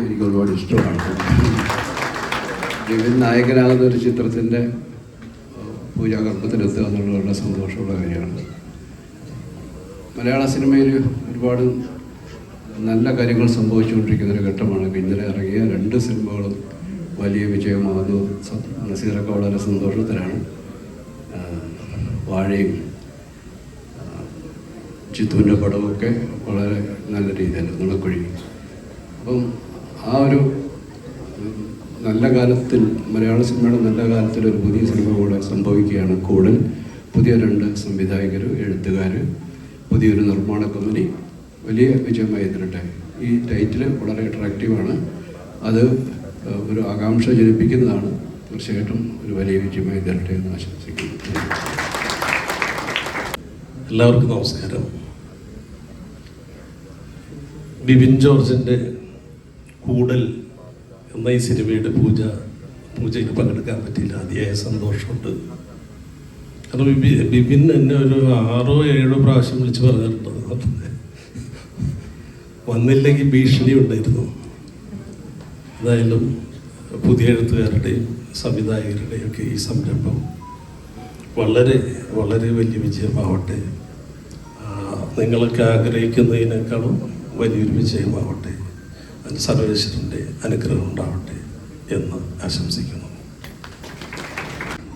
എനിക്ക് ഒരുപാട് ഇഷ്ടമാണ്. വിവിൻ നായകനാകുന്ന ഒരു ചിത്രത്തിന്റെ പൂജാകർമ്മത്തിലെത്തുക എന്നുള്ളത് വളരെ സന്തോഷമുള്ള കാര്യമാണ്. മലയാള സിനിമയിൽ ഒരുപാട് നല്ല കാര്യങ്ങൾ സംഭവിച്ചുകൊണ്ടിരിക്കുന്ന ഒരു ഘട്ടമാണ്. ഇന്നലെ ഇറങ്ങിയ രണ്ട് സിനിമകളും വലിയ വിജയമാകുന്നു. മനസ്സിലൊക്കെ വളരെ സന്തോഷത്തിലാണ്. വാഴയും ചിത്തുവിന്റെ പടമൊക്കെ വളരെ നല്ല രീതിയിൽ നുണക്കുഴി. അപ്പം ആ ഒരു നല്ല കാലത്തിൽ മലയാള സിനിമയുടെ നല്ല കാലത്തിൽ ഒരു പുതിയ സിനിമ കൂടെ സംഭവിക്കുകയാണ് കൂടൽ. പുതിയ രണ്ട് സംവിധായകർ എഴുത്തുകാർ പുതിയൊരു നിർമ്മാണ കമ്പനി വലിയ വിജയമായി എത്തിട്ടെ ഈ ടൈറ്റിൽ വളരെ അട്രാക്റ്റീവാണ്. അത് ഒരു ആകാംക്ഷ ജനിപ്പിക്കുന്നതാണ്. തീർച്ചയായിട്ടും ഒരു വലിയ വിജയമായി തരട്ടെ എന്ന് ആശംസിക്കുന്നു. എല്ലാവർക്കും നമസ്കാരം. ബിബിൻ ജോർജിന്റെ കൂടൽ എന്ന ഈ സിനിമയുടെ പൂജ പൂജയ്ക്ക് പങ്കെടുക്കാൻ പറ്റിയില്ല. അതിയായ സന്തോഷമുണ്ട്. കാരണം ബിപിൻ എന്നെ ഒരു ആറോ ഏഴോ പ്രാവശ്യം വിളിച്ച് പറഞ്ഞിട്ടുണ്ട്. വന്നില്ലെങ്കിൽ ഭീഷണി ഉണ്ടായിരുന്നു. എന്തായാലും പുതിയ എഴുത്തുകാരുടെയും സംവിധായകരുടെയും ഒക്കെ ഈ സംരംഭം വളരെ വളരെ വലിയ വിജയമാവട്ടെ. നിങ്ങളൊക്കെ ആഗ്രഹിക്കുന്നതിനേക്കാളും വലിയൊരു വിജയമാവട്ടെ. സർവേശ്വരന്റെ അനുഗ്രഹം ഉണ്ടാവട്ടെ എന്ന് ആശംസിക്കുന്നു.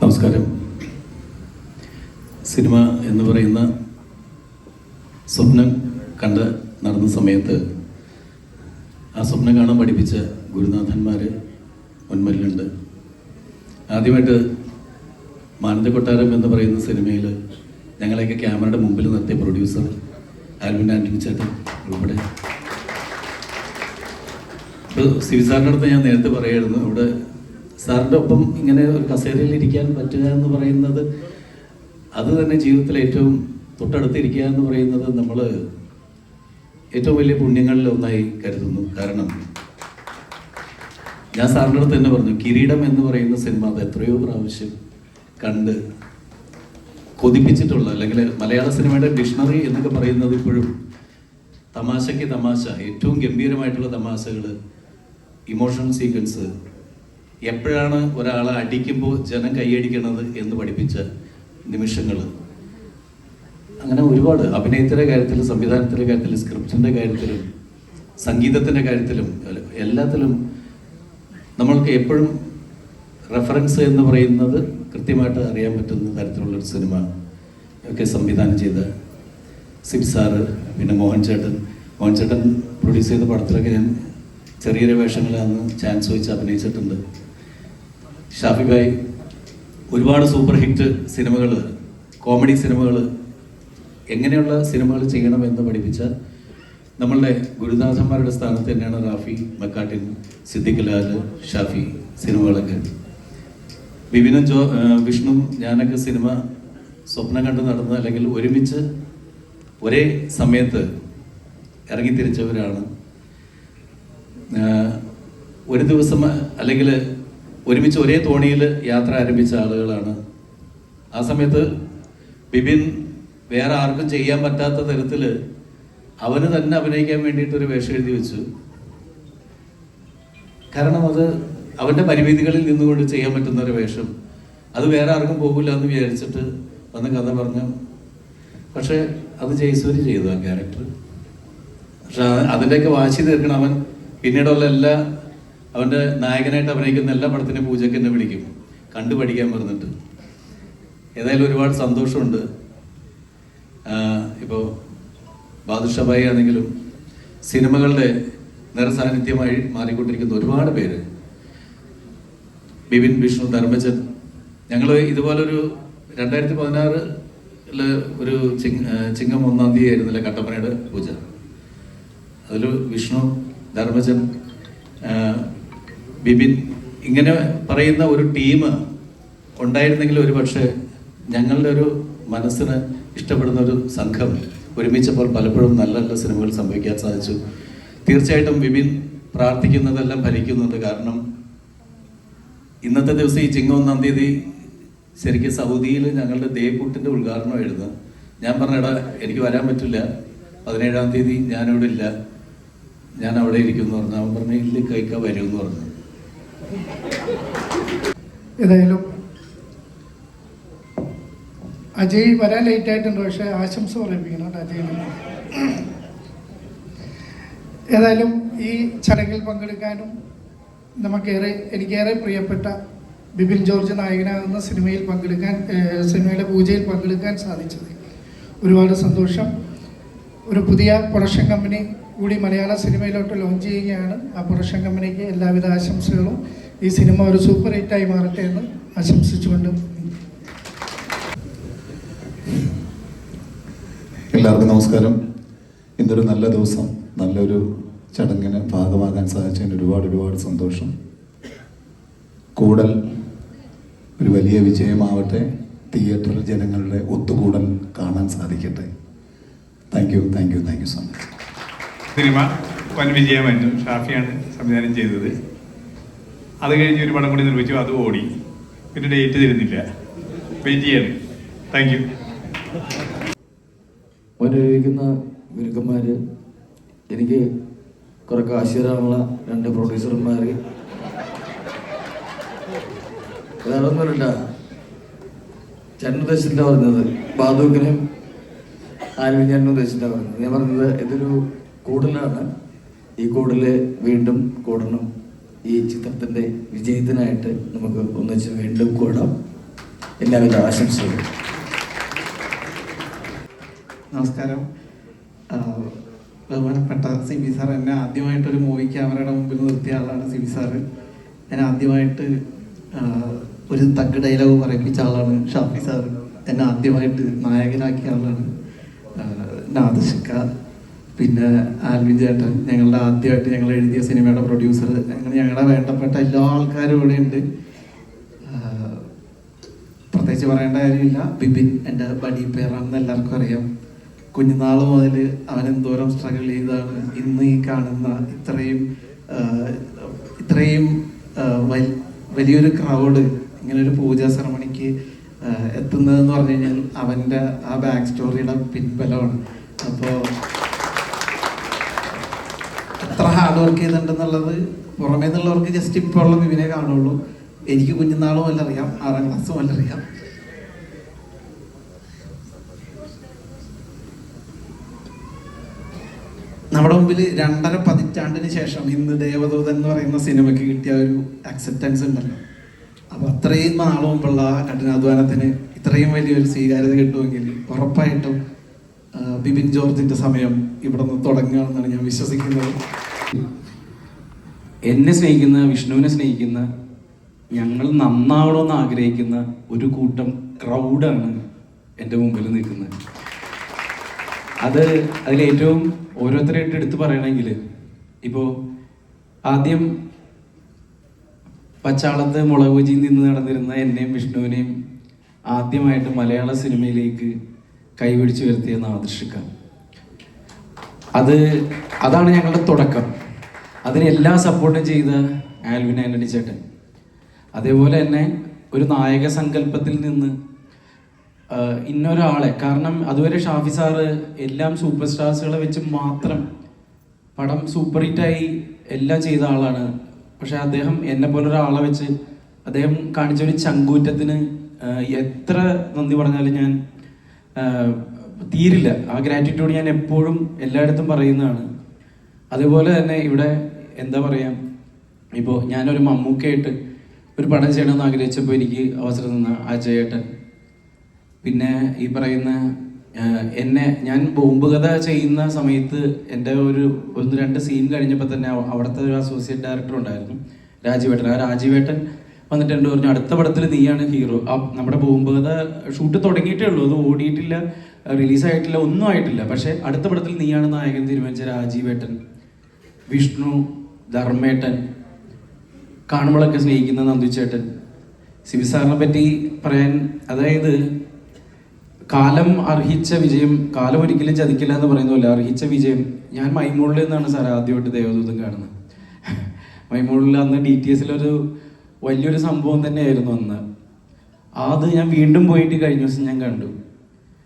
നമസ്കാരം. സിനിമ എന്ന് പറയുന്ന സ്വപ്നം കണ്ട് നടന്ന സമയത്ത് ആ സ്വപ്നം കാണാൻ പഠിപ്പിച്ച ഗുരുനാഥന്മാർ മുൻമല്ലുണ്ട്. ആദ്യമായിട്ട് മാനന്ദ കൊട്ടാരം എന്ന് പറയുന്ന സിനിമയിൽ ഞങ്ങളെയൊക്കെ ക്യാമറയുടെ മുമ്പിൽ നിർത്തിയ പ്രൊഡ്യൂസർ ആൽവിൻ ആന്റണി ചേട്ടൻ ഉൾപ്പെടെ ഇപ്പോൾ സിവി സാറിന്റെ അടുത്ത് ഞാൻ നേരത്തെ പറയായിരുന്നു ഇവിടെ സാറിന്റെ ഒപ്പം ഇങ്ങനെ ഒരു കസേരയിൽ ഇരിക്കാൻ പറ്റുക എന്ന് പറയുന്നത് അത് തന്നെ ജീവിതത്തിൽ ഏറ്റവും തൊട്ടടുത്തിരിക്കുക എന്ന് പറയുന്നത് നമ്മൾ ഏറ്റവും വലിയ പുണ്യങ്ങളിൽ ഒന്നായി കരുതുന്നു. കാരണം ഞാൻ സാറിന്റെ അടുത്ത് തന്നെ പറഞ്ഞു കിരീടം എന്ന് പറയുന്ന സിനിമ അത് എത്രയോ പ്രാവശ്യം കണ്ട് കൊതിപ്പിച്ചിട്ടുള്ള അല്ലെങ്കിൽ മലയാള സിനിമയുടെ ഡിക്ഷണറി എന്നൊക്കെ പറയുന്നത് ഇപ്പോഴും തമാശയ്ക്ക് തമാശ ഏറ്റവും ഗംഭീരമായിട്ടുള്ള തമാശകൾ ഇമോഷണൽ സീക്വൻസ് എപ്പോഴാണ് ഒരാളെ അടിക്കുമ്പോൾ ജനം കൈയടിക്കണത് എന്ന് പഠിപ്പിച്ച നിമിഷങ്ങൾ അങ്ങനെ ഒരുപാട് അഭിനയത്തിന്റെ കാര്യത്തിലും സംവിധാനത്തിന്റെ കാര്യത്തിലും സ്ക്രിപ്റ്റിന്റെ കാര്യത്തിലും സംഗീതത്തിന്റെ കാര്യത്തിലും എല്ലാത്തിലും നമ്മൾക്ക് എപ്പോഴും റെഫറൻസ് എന്ന് പറയുന്നത് കൃത്യമായിട്ട് അറിയാൻ പറ്റുന്ന തരത്തിലുള്ളൊരു സിനിമ ഒക്കെ സംവിധാനം ചെയ്ത സിബ് സാറ് പിന്നെ മോഹൻ ചേട്ടൻ. മോഹൻ ചേട്ടൻ പ്രൊഡ്യൂസ് ചെയ്ത പടത്തിലൊക്കെ ഞാൻ ചെറിയ വേഷങ്ങൾ അന്ന് ചാൻസ് വെച്ച് അഭിനയിച്ചിട്ടുണ്ട്. ഷാഫി ഭായ് ഒരുപാട് സൂപ്പർ ഹിറ്റ് സിനിമകൾ കോമഡി സിനിമകൾ എങ്ങനെയുള്ള സിനിമകൾ ചെയ്യണമെന്ന് പഠിപ്പിച്ച നമ്മളുടെ ഗുരുനാഥന്മാരുടെ സ്ഥാനത്ത് തന്നെയാണ് റാഫി മക്കാട്ടിൻ സിദ്ദിഖ് ലാൽ ഷാഫി സിനിമകളൊക്കെ. വിപിനും ജോ വിഷ്ണു ഞാനൊക്കെ സിനിമ സ്വപ്നം കണ്ട് നടന്ന അല്ലെങ്കിൽ ഒരുമിച്ച് ഒരേ സമയത്ത് ഇറങ്ങി തിരിച്ചവരാണ് ഒരു ദിവസം അല്ലെങ്കിൽ ഒരുമിച്ച് ഒരേ തോണിയിൽ യാത്ര ആരംഭിച്ച ആളുകളാണ്. ആ സമയത്ത് ബിബിൻ വേറെ ആർക്കും ചെയ്യാൻ പറ്റാത്ത തരത്തിൽ അവന് തന്നെ അഭിനയിക്കാൻ വേണ്ടിയിട്ട് ഒരു വേഷം എഴുതി വെച്ചു. കാരണം അത് അവന്റെ പരിമിതികളിൽ നിന്നുകൊണ്ട് ചെയ്യാൻ പറ്റുന്ന ഒരു വേഷം. അത് വേറെ ആർക്കും പോകില്ല എന്ന് വിചാരിച്ചിട്ട് വന്ന് കഥ പറഞ്ഞു. പക്ഷേ അത് ജയസൂരി ചെയ്തു ആ ക്യാരക്ടർ. പക്ഷെ അതിന്റെയൊക്കെ വാശി തീർക്കണം. അവൻ പിന്നീടുള്ള എല്ലാ അവന്റെ നായകനായിട്ട് അഭിനയിക്കുന്ന എല്ലാ പടത്തിന്റെ പൂജയ്ക്ക് എന്നെ വിളിക്കും. കണ്ടു പഠിക്കാൻ പറഞ്ഞിട്ട്. ഏതായാലും ഒരുപാട് സന്തോഷമുണ്ട്. ഇപ്പോൾ ബാദുഷഭായി ആണെങ്കിലും സിനിമകളുടെ നിറസാന്നിധ്യമായി മാറിക്കൊണ്ടിരിക്കുന്ന ഒരുപാട് പേര്. ബിപിൻ വിഷ്ണു ധർമ്മജൻ. ഞങ്ങൾ ഇതുപോലൊരു രണ്ടായിരത്തി പതിനാറ് ഒരു ചിങ്ങം ഒന്നാം തീയതി ആയിരുന്നില്ല കട്ടപ്പനയുടെ പൂജ. അതിൽ വിഷ്ണു ധർമ്മജൻ ബിബിൻ ഇങ്ങനെ പറയുന്ന ഒരു ടീം ഉണ്ടായിരുന്നെങ്കിൽ ഒരു പക്ഷേ ഞങ്ങളുടെ ഒരു മനസ്സിന് ഇഷ്ടപ്പെടുന്ന ഒരു സംഘം ഒരുമിച്ചപ്പോൾ പലപ്പോഴും നല്ല നല്ല സിനിമകൾ സംഭവിക്കാൻ സാധിച്ചു. തീർച്ചയായിട്ടും ബിപിൻ പ്രാർത്ഥിക്കുന്നതെല്ലാം ഫലിക്കുന്നുണ്ട്. കാരണം ഇന്നത്തെ ദിവസം ഈ ചിങ്ങ ഒന്നാം തീയതി ശരിക്കും സൗദിയിൽ ഞങ്ങളുടെ ദേവൂട്ടിന്റെ ഉദ്ഘാടനമായിരുന്നു. ഞാൻ പറഞ്ഞടാ എനിക്ക് വരാൻ പറ്റില്ല. പതിനേഴാം തീയതി ഞാനിവിടെ ഇല്ല. ഞാൻ അവിടെ ഇരിക്കുന്നു പറഞ്ഞു അവൻ പറഞ്ഞു ഇല്ല കൈക്ക വരുമെന്ന് പറഞ്ഞു. ഏതായാലും അജയ് വരാൻ ലേറ്റ് ആയിട്ടുണ്ട് പക്ഷെ ആശംസ പറയിപ്പിക്കുന്നുണ്ട് അജയ് ഏതായാലും ഈ ചടങ്ങിൽ പങ്കെടുക്കാനും നമുക്കേറെ എനിക്കേറെ പ്രിയപ്പെട്ട ബിപിൻ ജോർജ് നായകനാകുന്ന സിനിമയിൽ പങ്കെടുക്കാൻ സിനിമയിലെ പൂജയിൽ പങ്കെടുക്കാൻ സാധിച്ചത്. ഒരുപാട് സന്തോഷം. ഒരു പുതിയ പ്രൊഡക്ഷൻ കമ്പനി കൂടി മലയാള സിനിമയിലോട്ട് ലോഞ്ച് ചെയ്യുകയാണ്. ആ പുരുഷൻ കമ്പനിക്ക് എല്ലാവിധ ആശംസകളും. ഈ സിനിമ ഒരു സൂപ്പർ ഹിറ്റായി മാറട്ടെ എന്ന് ആശംസിച്ചുകൊണ്ട് എല്ലാവർക്കും നമസ്കാരം. ഇന്നൊരു നല്ല ദിവസം നല്ലൊരു ചടങ്ങിന് ഭാഗമാകാൻ സാധിച്ചതിന് ഒരുപാട് ഒരുപാട് സന്തോഷം. കൂടൽ ഒരു വലിയ വിജയമാവട്ടെ. തിയേറ്ററിൽ ജനങ്ങളുടെ ഒത്തുകൂടൽ കാണാൻ സാധിക്കട്ടെ. Thank you thank you thank you so much cinema വൻ വിജയമായിരുന്നു ഷാഫിയാണ് സംവിധാനം ചെയ്തത്. അത് കഴിഞ്ഞ് ഒരു പടം കൂടി നിർമ്മിച്ചു. അത് ഓടി. പിന്നെ ഡേറ്റ് തരുന്നില്ല. വെയിറ്റ് ചെയ്യാണ്. താങ്ക് യു ഒരുക്കുന്ന ഗുരുക്കന്മാർ എനിക്ക് കുറെ കാശ് തരാനുള്ള രണ്ട് പ്രൊഡ്യൂസർമാർ വേറെ ഒന്നുമില്ല ചേട്ടൻ പറഞ്ഞത്. ബാദൂക്കിനെയും ആരും ഞാൻ ഉദ്ദേശിച്ചിട്ടാണ് പറഞ്ഞത്. ഞാൻ പറഞ്ഞത് ഇതൊരു കൂടുതലാണ് ഈ കൂടുതൽ വീണ്ടും കൂടണം. ഈ ചിത്രത്തിന്റെ വിജയത്തിനായിട്ട് നമുക്ക് ഒന്നിച്ച് വീണ്ടും കൂടാം. എല്ലാവിധ ആശംസകളും. നമസ്കാരം. ബഹുമാനപ്പെട്ട സി ബി സാർ എന്നെ ആദ്യമായിട്ട് ഒരു മൂവി ക്യാമറയുടെ മുമ്പിൽ നിർത്തിയ ആളാണ് സി ബി സാറ് ഞാൻ ആദ്യമായിട്ട് ഒരു തഗ് ഡയലോഗ് പറയിപ്പിച്ച ആളാണ് ഷാഫി സാർ. എന്നെ ആദ്യമായിട്ട് നായകനാക്കിയ ആളാണ് നാദശിക്ക. പിന്നെ ആൽവിൻ ചേട്ടൻ ഞങ്ങളുടെ ആദ്യമായിട്ട് ഞങ്ങൾ എഴുതിയ സിനിമയുടെ പ്രൊഡ്യൂസർ അങ്ങനെ ഞങ്ങളുടെ വേണ്ടപ്പെട്ട എല്ലാ ആൾക്കാരും ഇവിടെ ഉണ്ട് പ്രത്യേകിച്ച് പറയേണ്ട കാര്യമില്ല. ബിബിൻ എന്റെ ബഡി പേരാണെന്ന് എല്ലാവർക്കും അറിയാം. കുഞ്ഞുനാൾ മുതൽ അവൻ എന്തോരം സ്ട്രഗിൾ ചെയ്താണ്. ഇന്ന് ഈ കാണുന്ന ഇത്രയും ഇത്രയും വലിയൊരു ക്രൗഡ് ഇങ്ങനെ ഒരു പൂജാ സെറമണിക്ക് എത്തുന്നതെന്ന് പറഞ്ഞു കഴിഞ്ഞാൽ അവന്റെ ആ ബാക്ക് സ്റ്റോറിയുടെ പിൻബലമാണ്. അപ്പോൾ ഹാർഡ് വർക്ക് ചെയ്തിട്ടുണ്ടെന്നുള്ളത് പുറമേ നിന്നുള്ളവർക്ക് ജസ്റ്റ് ഇപ്പോൾ ഉള്ള വിവിനെ കാണുള്ളൂ. എനിക്ക് കുഞ്ഞുനാളും അല്ല അറിയാം ആറാം ക്ലാസ്സും അല്ല അറിയാം. നമ്മുടെ മുമ്പിൽ രണ്ടര പതിറ്റാണ്ടിന് ശേഷം ഇന്ന് ദേവദൂതൻ എന്ന് പറയുന്ന സിനിമയ്ക്ക് കിട്ടിയ ഒരു അക്സെപ്റ്റൻസ് ഉണ്ടല്ലോ. അപ്പൊ അത്രയും നാൾ മുമ്പുള്ള കഠിനാധ്വാനത്തിന് ഇത്രയും വലിയൊരു സ്വീകാര്യത കിട്ടുമെങ്കിൽ ഉറപ്പായിട്ടും ബിബിൻ ബിപിൻ ജോർജിന്റെ സമയം ഇവിടെ നിന്ന് തുടങ്ങുകയാണെന്നാണ് ഞാൻ വിശ്വസിക്കുന്നത്. എന്നെ സ്നേഹിക്കുന്ന വിഷ്ണുവിനെ സ്നേഹിക്കുന്ന ഞങ്ങൾ നന്നാവണമെന്ന് ആഗ്രഹിക്കുന്ന ഒരു കൂട്ടം ക്രൗഡാണ് എന്റെ മുമ്പിൽ നിൽക്കുന്നത്. അത് അതിലേറ്റവും ഓരോരുത്തരായിട്ട് എടുത്തു പറയണമെങ്കിൽ ഇപ്പോൾ ആദ്യം പച്ചാളത്ത് മുളക് ബജി നിന്ന് നടന്നിരുന്ന എന്നെയും വിഷ്ണുവിനെയും ആദ്യമായിട്ട് മലയാള സിനിമയിലേക്ക് കൈപിടിച്ച് വരുത്തിയെന്ന് നാദൃഷിക്ക അത് അതാണ് ഞങ്ങളുടെ തുടക്കം. അതിന് എല്ലാ സപ്പോർട്ടും ചെയ്ത ആൽവിൻ ആന്റണി ചേട്ടൻ. അതേപോലെ തന്നെ ഒരു നായക സങ്കല്പത്തിൽ നിന്ന് ഇന്നൊരാളെ കാരണം അതുവരെ ഷാഫി സാറ് എല്ലാം സൂപ്പർ സ്റ്റാർസുകളെ വെച്ച് മാത്രം പടം സൂപ്പർ ഹിറ്റായി എല്ലാം ചെയ്ത ആളാണ്. പക്ഷെ അദ്ദേഹം എന്നെ പോലെ ഒരാളെ വെച്ച് അദ്ദേഹം കാണിച്ച ഒരു ചങ്കൂറ്റത്തിന് എത്ര നന്ദി പറഞ്ഞാലും ഞാൻ തീരില്ല. ആ ഗ്രാറ്റിറ്റ്യൂഡ് ഞാൻ എപ്പോഴും എല്ലായിടത്തും പറയുന്നതാണ്. അതുപോലെ തന്നെ ഇവിടെ എന്താ പറയാ ഇപ്പോൾ ഞാനൊരു മമ്മൂക്കയായിട്ട് ഒരു പടം ചെയ്യണമെന്ന് ആഗ്രഹിച്ചപ്പോൾ എനിക്ക് അവസരം തന്ന ആ ചേട്ടൻ പിന്നെ ഈ പറയുന്ന എന്നെ ഞാൻ ബോംബ് കഥ ചെയ്യുന്ന സമയത്ത് എന്റെ ഒരു ഒന്ന് രണ്ട് സീൻ കഴിഞ്ഞപ്പോൾ തന്നെ അവ- അവിടുത്തെ ഒരു അസോസിയേറ്റ് ഡയറക്ടർ ഉണ്ടായിരുന്നു രാജീവേട്ടൻ. ആ രാജീവേട്ടൻ വന്നിട്ട് പറഞ്ഞു അടുത്ത പടത്തിൽ നീയാണ് ഹീറോ ആ നമ്മുടെ ബോംബ് കഥ ഷൂട്ട് തുടങ്ങിയിട്ടേ ഉള്ളൂ. അത് ഓടിയിട്ടില്ല. റിലീസായിട്ടില്ല ഒന്നും ആയിട്ടില്ല. പക്ഷേ അടുത്ത പടത്തിൽ നീയാണ് നായകൻ തീരുമാനിച്ച രാജീവേട്ടൻ വിഷ്ണു ധർമ്മേട്ടൻ കാണുമ്പോഴൊക്കെ സ്നേഹിക്കുന്ന നന്ദുച്ചേട്ടൻ സിബി സാറിനെ പറ്റി പറയാൻ അതായത് കാലം അർഹിച്ച വിജയം കാലം ഒരിക്കലും ചതിക്കില്ല എന്ന് പറയുന്ന പോലെ അർഹിച്ച വിജയം. ഞാൻ മൈമൂളിൽ നിന്നാണ് സാർ ആദ്യമായിട്ട് ദേവദൂതം കാണുന്നത്. മൈമൂളിൽ അന്ന് ഡി ടി എസിലൊരു വലിയൊരു സംഭവം തന്നെയായിരുന്നു അന്ന്. അത് ഞാൻ വീണ്ടും പോയിട്ട് കഴിഞ്ഞ ദിവസം ഞാൻ കണ്ടു.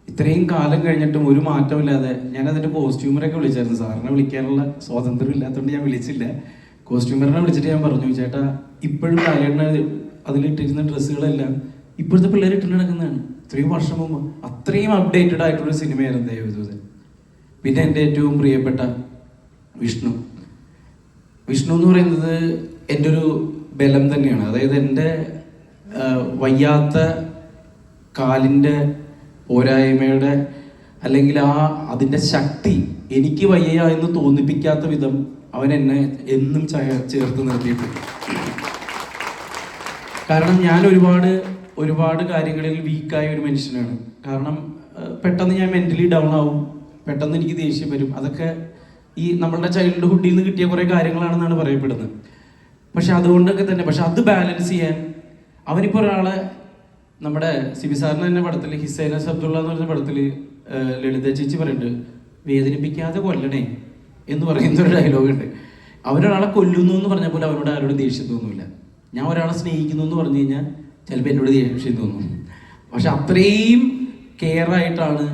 ഇത്രയും കാലം കഴിഞ്ഞിട്ടും ഒരു മാറ്റമില്ലാതെ ഞാൻ അതിന്റെ കോസ്റ്റ്യൂമറൊക്കെ വിളിച്ചായിരുന്നു. സാറിനെ വിളിക്കാനുള്ള സ്വാതന്ത്ര്യം ഇല്ലാത്തതുകൊണ്ട് ഞാൻ വിളിച്ചില്ല. കോസ്റ്റ്യൂമറിനെ വിളിച്ചിട്ട് ഞാൻ പറഞ്ഞു ചേട്ടാ ഇപ്പോഴും ലാലേട്ടന് അതിലിട്ടിരുന്ന ഡ്രസ്സുകളെല്ലാം ഇപ്പോഴത്തെ പിള്ളേർ ഇട്ടിട്ട് നടക്കുന്നതാണ്. ഇത്രയും വർഷം മുമ്പ് അത്രയും അപ്ഡേറ്റഡ് ആയിട്ടുള്ള സിനിമയായിരുന്നു ദേവദൂതൻ പിന്നെ എന്റെ ഏറ്റവും പ്രിയപ്പെട്ട വിഷ്ണു. വിഷ്ണു എന്ന് പറയുന്നത് എന്റെ ഒരു ബലം തന്നെയാണ്. അതായത് എന്റെ വയ്യാത്ത കാലിന്റെ പോരായ്മയുടെ അല്ലെങ്കിൽ ആ അതിന്റെ ശക്തി എനിക്ക് വയ്യ എന്ന് തോന്നിപ്പിക്കാത്ത വിധം അവൻ എന്നെ എന്നും ചേർത്ത് നിർത്തിയിട്ടുണ്ട്. കാരണം ഞാൻ ഒരുപാട് ഒരുപാട് കാര്യങ്ങളിൽ വീക്കായ ഒരു മനുഷ്യനാണ്. കാരണം പെട്ടെന്ന് ഞാൻ മെന്റലി ഡൗൺ ആവും. പെട്ടെന്ന് എനിക്ക് ദേഷ്യം വരും. അതൊക്കെ ഈ നമ്മളുടെ ചൈൽഡ്ഹുഡിൽ നിന്ന് കിട്ടിയ കുറേ കാര്യങ്ങളാണെന്നാണ് പറയപ്പെടുന്നത്. പക്ഷെ അതുകൊണ്ടൊക്കെ തന്നെ പക്ഷെ അത് ബാലൻസ് ചെയ്യാൻ അവനിപ്പോൾ ഒരാളെ നമ്മുടെ സിബി സാറിന് തന്നെ പടത്തിൽ ഹിസൈനസ് അബ്ദുള്ള എന്ന് പറഞ്ഞ പടത്തിൽ ലളിത ചേച്ചി പറയുന്നുണ്ട് വേദനിപ്പിക്കാതെ കൊല്ലണേ എന്ന് പറയുന്ന ഒരു ഡയലോഗ് ഉണ്ട്. അവരൊരാളെ കൊല്ലുന്നു എന്ന് പറഞ്ഞ പോലെ അവരോട് ആരോട് ദേഷ്യം തോന്നില്ല ഞാൻ ഒരാളെ സ്നേഹിക്കുന്നു എന്ന് പറഞ്ഞു കഴിഞ്ഞാൽ ചിലപ്പോൾ എന്നോട് ദേഷ്യം തോന്നും. പക്ഷെ അത്രയും കെയർ ആയിട്ടാണ്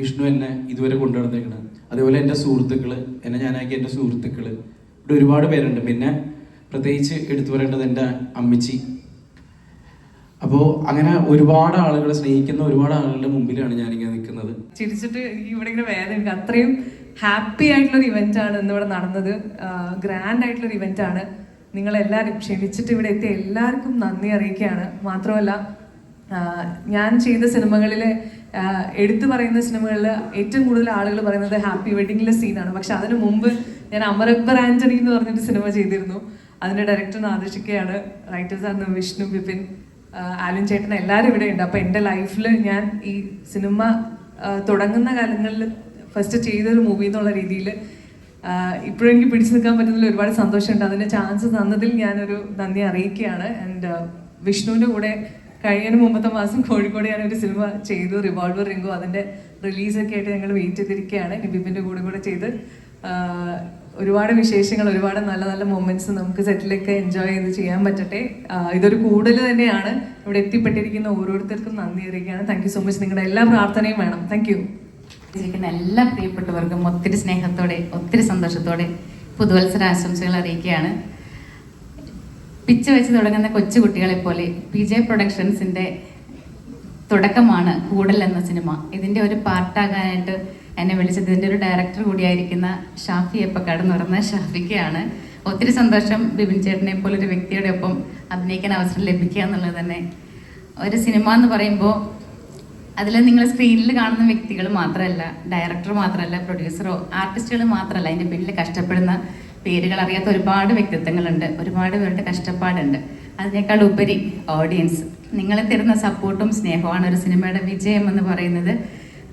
വിഷ്ണു എന്നെ ഇതുവരെ കൊണ്ടു നടന്നേക്കുന്നത് അതേപോലെ എന്റെ സുഹൃത്തുക്കൾ എന്നെ ഞാനാക്കിയ എന്റെ സുഹൃത്തുക്കൾ ഇവിടെ ഒരുപാട് പേരുണ്ട്. പിന്നെ പ്രത്യേകിച്ച് എടുത്തു പറയേണ്ടത് എന്റെ അമ്മച്ചി. അപ്പോൾ അങ്ങനെ ഒരുപാട് ആളുകളെ സ്നേഹിക്കുന്ന ഒരുപാട് ആളുകളുടെ മുമ്പിലാണ് ഞാൻ ഇങ്ങനെ നിൽക്കുന്നത്. ചിരിച്ചിട്ട് ഇവിടെ ഇങ്ങനെ വേദന അത്രയും ഹാപ്പി ആയിട്ടുള്ള ഒരു ഇവന്റ് ആണ് ഇന്ന് ഇവിടെ നടന്നത്. ഗ്രാൻഡ് ആയിട്ടുള്ള ഒരു ഇവന്റ് ആണ് നിങ്ങൾ എല്ലാവരും ക്ഷണിച്ചിട്ട് ഇവിടെ എത്തിയ എല്ലാവർക്കും നന്ദി അറിയിക്കുകയാണ്. മാത്രമല്ല ഞാൻ ചെയ്ത സിനിമകളിൽ എടുത്തു പറയുന്ന സിനിമകളിൽ ഏറ്റവും കൂടുതൽ ആളുകൾ പറയുന്നത് ഹാപ്പി വെഡിങ്ങിലെ സീനാണ്. പക്ഷെ അതിനു മുമ്പ് ഞാൻ അമർ അക്ബർ ആന്റണി എന്ന് പറഞ്ഞൊരു സിനിമ ചെയ്തിരുന്നു. അതിന്റെ ഡയറക്ടർ ആദർശിക്കുകയാണ് റൈറ്റേഴ്സ് ആണ് വിഷ്ണു ബിപിൻ ആലിൻ ചേട്ടൻ എല്ലാവരും ഇവിടെ ഉണ്ട്. അപ്പോൾ എന്റെ ലൈഫിൽ ഞാൻ ഈ സിനിമ തുടങ്ങുന്ന കാലങ്ങളിൽ ഫസ്റ്റ് ചെയ്തൊരു മൂവി എന്നുള്ള രീതിയിൽ ഇപ്പോഴും എനിക്ക് പിടിച്ചു നിൽക്കാൻ പറ്റുന്നതിൽ ഒരുപാട് സന്തോഷമുണ്ട്. അതിന് ചാൻസ് തന്നതിൽ ഞാനൊരു നന്ദി അറിയിക്കുകയാണ്. ആൻഡ് വിഷ്ണുവിന്റെ കൂടെ കഴിഞ്ഞതിന് മുമ്പത്തെ മാസം കോഴിക്കോട് ഞാനൊരു സിനിമ ചെയ്തു. റിവോൾവർ റിംഗോ അതിന്റെ റിലീസൊക്കെ ആയിട്ട് ഞങ്ങൾ വെയിറ്റ് ചെയ്തിരിക്കുകയാണ്. ബിബിന്റെ കൂടെ കൂടെ ചെയ്ത് ഒരുപാട് വിശേഷങ്ങൾ ഒരുപാട് നല്ല നല്ല മൊമെന്റ്സ് നമുക്ക് സെറ്റിലൊക്കെ എൻജോയ് ചെയ്ത് ചെയ്യാൻ പറ്റട്ടെ. ഇതൊരു കൂടുതൽ തന്നെയാണ്. ഇവിടെ എത്തിപ്പെട്ടിരിക്കുന്ന ഓരോരുത്തർക്കും നന്ദി അറിയിക്കുകയാണ്. താങ്ക് സോ മച്ച് നിങ്ങളുടെ എല്ലാ പ്രാർത്ഥനയും വേണം. താങ്ക് യു എല്ലാ പ്രിയപ്പെട്ടവർക്കും ഒത്തിരി സ്നേഹത്തോടെ ഒത്തിരി സന്തോഷത്തോടെ പുതുവത്സര ആശംസകൾ അറിയിക്കുകയാണ്. പിച്ച് വെച്ച് തുടങ്ങുന്ന കൊച്ചു കുട്ടികളെ പോലെ പി ജെ പ്രൊഡക്ഷൻസിന്റെ തുടക്കമാണ് കൂടൽ എന്ന സിനിമ. ഇതിന്റെ ഒരു പാർട്ടാകാനായിട്ട് എന്നെ വിളിച്ചത് ഇതിന്റെ ഒരു ഡയറക്ടർ കൂടിയായിരിക്കുന്ന ഷാഫി എപ്പക്കാട് എന്ന് പറയുന്ന ഷാഫിക്കയാണ് ഒത്തിരി സന്തോഷം ബിബിൻ ചേട്ടനെ പോലൊരു വ്യക്തിയുടെ ഒപ്പം അഭിനയിക്കാൻ അവസരം ലഭിക്കുക എന്നുള്ളത് തന്നെ. ഒരു സിനിമ എന്ന് പറയുമ്പോൾ അതിൽ നിങ്ങൾ സ്ക്രീനിൽ കാണുന്ന വ്യക്തികൾ മാത്രമല്ല ഡയറക്ടർ മാത്രമല്ല പ്രൊഡ്യൂസറോ ആർട്ടിസ്റ്റുകൾ മാത്രമല്ല അതിന്റെ പിന്നിൽ കഷ്ടപ്പെടുന്ന പേരുകൾ അറിയാത്ത ഒരുപാട് വ്യക്തിത്വങ്ങളുണ്ട്. ഒരുപാട് പേരുടെ കഷ്ടപ്പാടുണ്ട്. അതിനേക്കാൾ ഉപരി ഓഡിയൻസ് നിങ്ങളെ തരുന്ന സപ്പോർട്ടും സ്നേഹമാണ് ഒരു സിനിമയുടെ വിജയം എന്ന് പറയുന്നത്.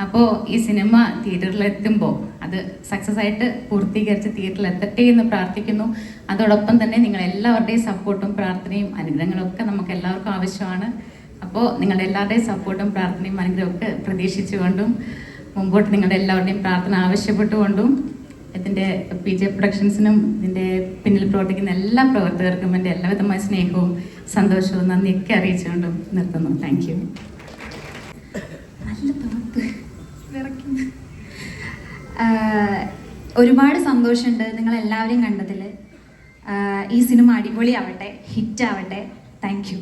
അപ്പോൾ ഈ സിനിമ തിയേറ്ററിലെത്തുമ്പോൾ അത് സക്സസ് ആയിട്ട് പൂർത്തീകരിച്ച് തിയേറ്ററിൽ എത്തട്ടെ എന്ന് പ്രാർത്ഥിക്കുന്നു. അതോടൊപ്പം തന്നെ നിങ്ങൾ എല്ലാവരുടെയും സപ്പോർട്ടും പ്രാർത്ഥനയും അനുഗ്രഹങ്ങളും ഒക്കെ നമുക്ക് എല്ലാവർക്കും ആവശ്യമാണ്. അപ്പോൾ നിങ്ങളുടെ എല്ലാവരുടെയും സപ്പോർട്ടും പ്രാർത്ഥനയും അനുഗ്രഹവും ഒക്കെ പ്രതീക്ഷിച്ചുകൊണ്ടും മുമ്പോട്ട് നിങ്ങളുടെ എല്ലാവരുടെയും പ്രാർത്ഥന ആവശ്യപ്പെട്ടുകൊണ്ടും ഇതിന്റെ പി ജെ പ്രൊഡക്ഷൻസിനും ഇതിന്റെ പിന്നിൽ പ്രവർത്തിക്കുന്ന എല്ലാ പ്രവർത്തകർക്കും എന്റെ എല്ലാവിധമായ സ്നേഹവും സന്തോഷവും നന്ദിയൊക്കെ അറിയിച്ചുകൊണ്ടും നിർത്തുന്നു. താങ്ക് യു നല്ല തണുപ്പ് വിറയ്ക്കുന്നു. ആഹ് ഒരുപാട് സന്തോഷമുണ്ട് നിങ്ങൾ എല്ലാവരെയും കണ്ടതിൽ ഈ സിനിമ അടിപൊളിയാവട്ടെ ഹിറ്റ് ആവട്ടെ താങ്ക് യു.